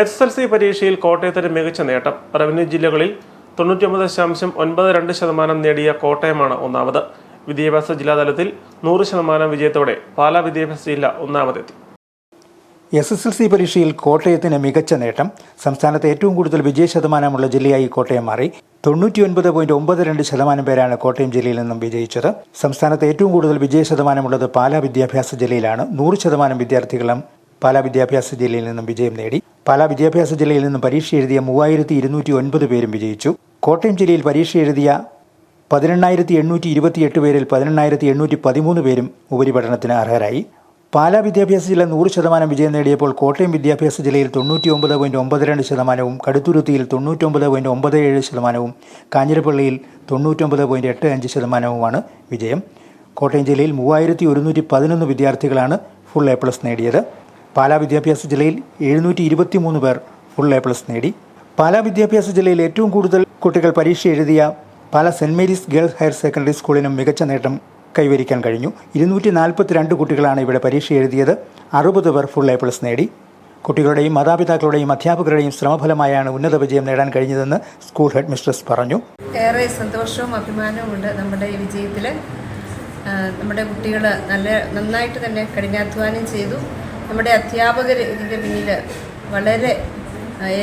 S L C പരീക്ഷയിൽ കോട്ടയത്തിന് മികച്ച നേട്ടം. റവന്യൂ ജില്ലകളിൽ തൊണ്ണൂറ്റിയൊമ്പത് ദശാംശം ഒൻപത് രണ്ട് ശതമാനം നേടിയ കോട്ടയമാണ് ഒന്നാമത്. വിദ്യാഭ്യാസ ജില്ലാതലത്തിൽ നൂറ് ശതമാനം വിജയത്തോടെ പാലാ വിദ്യാഭ്യാസ ജില്ല ഒന്നാമതെത്തി. എസ് എസ് എൽ സി പരീക്ഷയിൽ കോട്ടയത്തിന് മികച്ച നേട്ടം. സംസ്ഥാനത്ത് ഏറ്റവും കൂടുതൽ വിജയ ശതമാനമുള്ള ജില്ലയായി കോട്ടയം മാറി. തൊണ്ണൂറ്റിയൊൻപത് പോയിന്റ് ഒമ്പത് രണ്ട് ശതമാനം പേരാണ് കോട്ടയം ജില്ലയിൽ നിന്നും വിജയിച്ചത്. സംസ്ഥാനത്ത് ഏറ്റവും കൂടുതൽ വിജയ ശതമാനമുള്ളത് പാലാ വിദ്യാഭ്യാസ ജില്ലയിലാണ്. നൂറ് ശതമാനം വിദ്യാർത്ഥികളും പാലാ വിദ്യാഭ്യാസ ജില്ലയിൽ നിന്നും വിജയം നേടി. പാലാ വിദ്യാഭ്യാസ ജില്ലയിൽ നിന്നും പരീക്ഷ എഴുതിയ മൂവായിരത്തി ഇരുന്നൂറ്റി ഒൻപത് പേരും വിജയിച്ചു. കോട്ടയം ജില്ലയിൽ പരീക്ഷ എഴുതിയ പതിനെണ്ണായിരത്തി എണ്ണൂറ്റി ഇരുപത്തിയെട്ട് പേരിൽ പതിനെണ്ണായിരത്തി എണ്ണൂറ്റി പതിമൂന്ന് പേരും ഉപരിപഠനത്തിന് അർഹരായി. പാലാ വിദ്യാഭ്യാസ ജില്ല നൂറ് ശതമാനം വിജയം നേടിയപ്പോൾ കോട്ടയം വിദ്യാഭ്യാസ ജില്ലയിൽ തൊണ്ണൂറ്റി ഒമ്പത് പോയിന്റ് ഒമ്പത് രണ്ട് ശതമാനവും കടുത്തുരുത്തിയിൽ തൊണ്ണൂറ്റൊമ്പത് പോയിന്റ് ഒമ്പത് ഏഴ് ശതമാനവും കാഞ്ഞിരപ്പള്ളിയിൽ തൊണ്ണൂറ്റൊമ്പത് പോയിന്റ് എട്ട് അഞ്ച് ശതമാനവുമാണ് വിജയം. കോട്ടയം ജില്ലയിൽ മൂവായിരത്തി ഒരുന്നൂറ്റി പതിനൊന്ന് വിദ്യാർത്ഥികളാണ് ഫുൾ എ പ്ലസ് നേടിയത്. പാലാ വിദ്യാഭ്യാസ ജില്ലയിൽ എഴുന്നൂറ്റി ഇരുപത്തി മൂന്ന് പേർ ഫുൾ എ പ്ലസ് നേടി. പാലാ വിദ്യാഭ്യാസ ജില്ലയിൽ ഏറ്റവും കൂടുതൽ കുട്ടികൾ പരീക്ഷ എഴുതിയ Pala Saint Mary's girls higher secondary സ്കൂളിനും മികച്ച നേട്ടം കൈവരിക്കാൻ കഴിഞ്ഞു. ഇരുന്നൂറ്റി നാൽപ്പത്തിരണ്ട് കുട്ടികളാണ് ഇവിടെ പരീക്ഷ എഴുതിയത്. അറുപത് പേർ ഫുൾ എ പ്ലസ് നേടി. കുട്ടികളുടെയും മാതാപിതാക്കളുടെയും അധ്യാപകരുടെയും ശ്രമഫലമായാണ് ഉന്നത വിജയം നേടാൻ കഴിഞ്ഞതെന്ന് സ്കൂൾ ഹെഡ് മിസ്ട്രസ് പറഞ്ഞു. ഏറെ സന്തോഷവും അഭിമാനവും ഉണ്ട് നമ്മുടെ ഈ വിജയത്തിൽ നമ്മുടെ കുട്ടികൾ നല്ല നന്നായിട്ട് തന്നെ കഠിനാധ്വാനം ചെയ്തു. നമ്മുടെ അധ്യാപകർ ഇതിന്റെ പിന്നിൽ വളരെ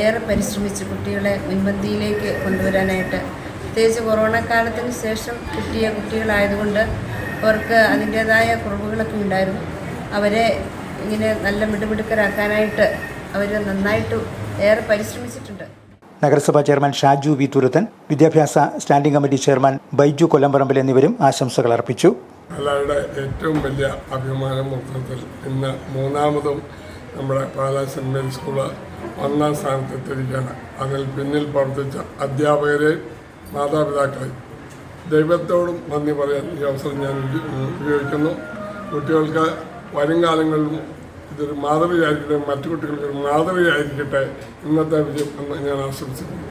ഏറെ പരിശ്രമിച്ച് കുട്ടികളെ മുൻപന്തിയിലേക്ക് കൊണ്ടുവരാനായിട്ട്. പ്രത്യേകിച്ച് കൊറോണ കാലത്തിന് ശേഷം കിട്ടിയ കുട്ടികളായതുകൊണ്ട് അവർക്ക് അതിന്റേതായ കുറവുകളൊക്കെ ഉണ്ടായിരുന്നു. അവരെ ഇങ്ങനെ നല്ല മിടുമിടുക്കരാക്കാനായിട്ട് അവർ നന്നായിട്ട് ഏറെ പരിശ്രമിച്ചിട്ടുണ്ട്. നഗരസഭാ ചെയർമാൻ ഷാജു വി തുരുത്തൻ വിദ്യാഭ്യാസ standing committee chairman Baiju Kollamparambil എന്നിവരും ആശംസകൾ അർപ്പിച്ചു. പാലായുടെ ഏറ്റവും വലിയ അഭിമാന മൊത്തത്തിൽ ഇന്ന് മൂന്നാമതും നമ്മുടെ പാലാ സെന്റ് മേരി സ്കൂൾ ഒന്നാം സ്ഥാനത്തെത്തിയിരിക്കുകയാണ് അതിൽ പിന്നിൽ പ്രവർത്തിച്ച അധ്യാപകരെ മാതാപിതാക്കളെ ദൈവത്തോടും നന്ദി പറയാൻ ഈ അവസരം ഞാൻ ഉപയോഗിക്കുന്നു. കുട്ടികൾക്ക് വരും കാലങ്ങളിലും ഇതൊരു മാതൃകയായിരിക്കട്ടെ മറ്റു കുട്ടികൾക്ക് ഒരു മാതൃകയായിരിക്കട്ടെ ഇന്നത്തെ വിജയം എന്ന് ഞാൻ ആശംസിക്കുന്നു.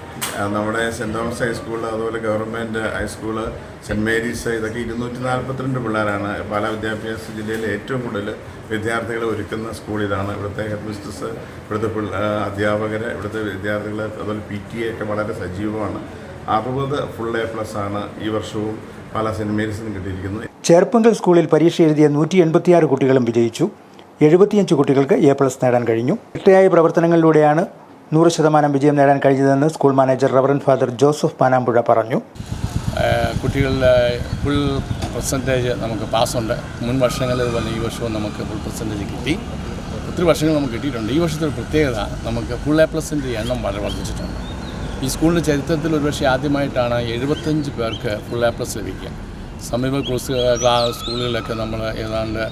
നമ്മുടെ സെന്റ് തോമസ് ഹൈസ്കൂൾ അതുപോലെ government high school Saint Mary's ഇതൊക്കെ ഇരുന്നൂറ്റി നാൽപ്പത്തിരണ്ട് പിള്ളേരാണ് പാലാ വിദ്യാഭ്യാസ ജില്ലയിലെ ഏറ്റവും കൂടുതൽ വിദ്യാർത്ഥികളെ ഒരുക്കുന്ന സ്കൂൾ ഇതാണ്. ഇവിടുത്തെ ഹെഡ് മിസ്റ്റസ് ഇവിടുത്തെ അധ്യാപകർ ഇവിടുത്തെ വിദ്യാർത്ഥികൾ അതുപോലെ പി ടി എ ഒക്കെ വളരെ സജീവമാണ്. അറുപത് ഫുൾ എ പ്ലസ് ആണ് ഈ വർഷവും പാലാ സെന്റ് മേരീസിന് കിട്ടിയിരിക്കുന്നത്. ചേർപ്പങ്കൽ സ്കൂളിൽ പരീക്ഷ എഴുതിയ നൂറ്റി എൺപത്തിയാറ് കുട്ടികളും വിജയിച്ചു. എഴുപത്തിയഞ്ച് കുട്ടികൾക്ക് എ പ്ലസ് നേടാൻ കഴിഞ്ഞു. ചിട്ടയായ പ്രവർത്തനങ്ങളിലൂടെയാണ് നൂറ് ശതമാനം വിജയം നേടാൻ കഴിഞ്ഞതെന്ന് school manager reverend father Joseph Panampuzha പറഞ്ഞു. കുട്ടികളുടെ ഫുൾ പെർസെന്റേജ് നമുക്ക് പാസ്സുണ്ട് മുൻ വർഷങ്ങളിൽ പോലെ ഈ വർഷവും നമുക്ക് ഫുൾ പെർസെന്റേജ് കിട്ടി. ഒത്തിരി വർഷങ്ങൾ നമുക്ക് കിട്ടിയിട്ടുണ്ട്. ഈ വർഷത്തെ ഒരു പ്രത്യേകത നമുക്ക് ഫുൾ എ പ്ലസിന്റെ എണ്ണം വളരെ വർദ്ധിച്ചിട്ടുണ്ട്. ഈ സ്കൂളിന്റെ ചരിത്രത്തിൽ ഒരുപക്ഷെ ആദ്യമായിട്ടാണ് എഴുപത്തഞ്ച് പേർക്ക് ഫുൾ എ പ്ലസ് ലഭിക്കുക. സമീപ ക്ലോസ് സ്കൂളുകളിലൊക്കെ നമ്മൾ ഏതാണ്ട്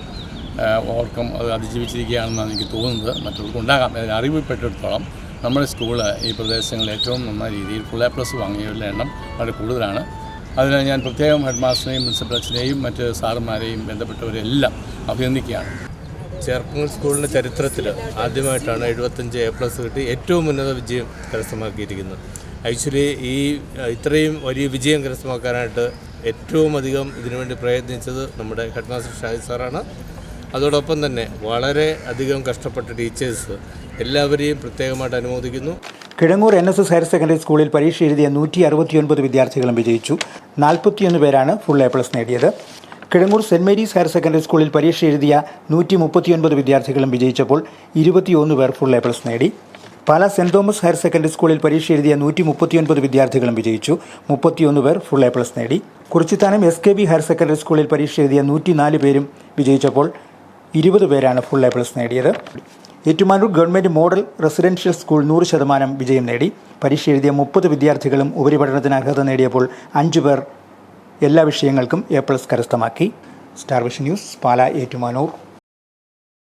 ഓർക്കം അത് അതിജീവിച്ചിരിക്കുകയാണെന്നാണ് എനിക്ക് തോന്നുന്നത്. മറ്റുള്ളവർക്ക് ഉണ്ടാകാം. അതിന് അറിവിൽപ്പെട്ടിടത്തോളം നമ്മുടെ സ്കൂൾ ഈ പ്രദേശങ്ങളിൽ ഏറ്റവും നന്നായ രീതിയിൽ ഫുൾ എ പ്ലസ് വാങ്ങിയവരുടെ എണ്ണം വളരെ കൂടുതലാണ്. അതിന് ഞാൻ പ്രത്യേകം ഹെഡ് മാസ്റ്ററിനെയും പ്രിൻസിപ്പൽ അച്ഛനെയും മറ്റ് സാറുമാരെയും ബന്ധപ്പെട്ടവരെല്ലാം അഭിനന്ദിക്കുകയാണ്. ചേർപ്പൂർ സ്കൂളിന്റെ ചരിത്രത്തിൽ ആദ്യമായിട്ടാണ് എഴുപത്തഞ്ച് എ പ്ലസ് കിട്ടി ഏറ്റവും ഉന്നത വിജയം കരസ്ഥമാക്കിയിരിക്കുന്നത്. ആക്ച്വലി ഈ ഇത്രയും വലിയ വിജയം കരസ്ഥമാക്കാനായിട്ട് ഏറ്റവും അധികം ഇതിനുവേണ്ടി പ്രയത്നിച്ചത് നമ്മുടെ ഹെഡ് മാസ്റ്റർ ഷാഹിദ് സാറാണ്. അതോടൊപ്പം തന്നെ വളരെ അധികം കഷ്ടപ്പെട്ട ടീച്ചേഴ്സ് എല്ലാവരെയും പ്രത്യേകമായിട്ട് അനുമോദിക്കുന്നു. Kidangoor N S S higher secondary സ്കൂളിൽ പരീക്ഷ എഴുതിയ നൂറ്റി അറുപത്തിയൊൻപത് വിദ്യാർത്ഥികളും വിജയിച്ചു. നാൽപ്പത്തിയൊന്ന് പേരാണ് ഫുൾ എ പ്ലസ് നേടിയത്. Kidangoor Saint Mary's higher secondary സ്കൂളിൽ പരീക്ഷ എഴുതിയ നൂറ്റി മുപ്പത്തിയൊൻപത് വിദ്യാർത്ഥികളും വിജയിച്ചപ്പോൾ ഇരുപത്തിയൊന്ന് പേർ ഫുൾ എ പ്ലസ് നേടി. Pala Saint Thomas higher secondary സ്കൂളിൽ പരീക്ഷ എഴുതിയ നൂറ്റി മുപ്പത്തിയൊൻപത് വിദ്യാർത്ഥികളും വിജയിച്ചു. മുപ്പത്തിയൊന്ന് പേർ ഫുൾ എ പ്ലസ് നേടി. Kurichithanam S K B higher secondary സ്കൂളിൽ പരീക്ഷ എഴുതിയ നൂറ്റി നാല് പേരും വിജയിച്ചപ്പോൾ ഇരുപത് പേരാണ് ഫുൾ എ പ്ലസ് നേടിയത്. Ettumanoor government model residential school നൂറ് ശതമാനം വിജയം നേടി. പരീക്ഷ എഴുതിയ മുപ്പത് വിദ്യാർത്ഥികളും ഉപരിപഠനത്തിന് അർഹത നേടിയപ്പോൾ അഞ്ചു പേർ എല്ലാ വിഷയങ്ങൾക്കും എ പ്ലസ് കരസ്ഥമാക്കി. Star Vision News Pala Ettumanoor.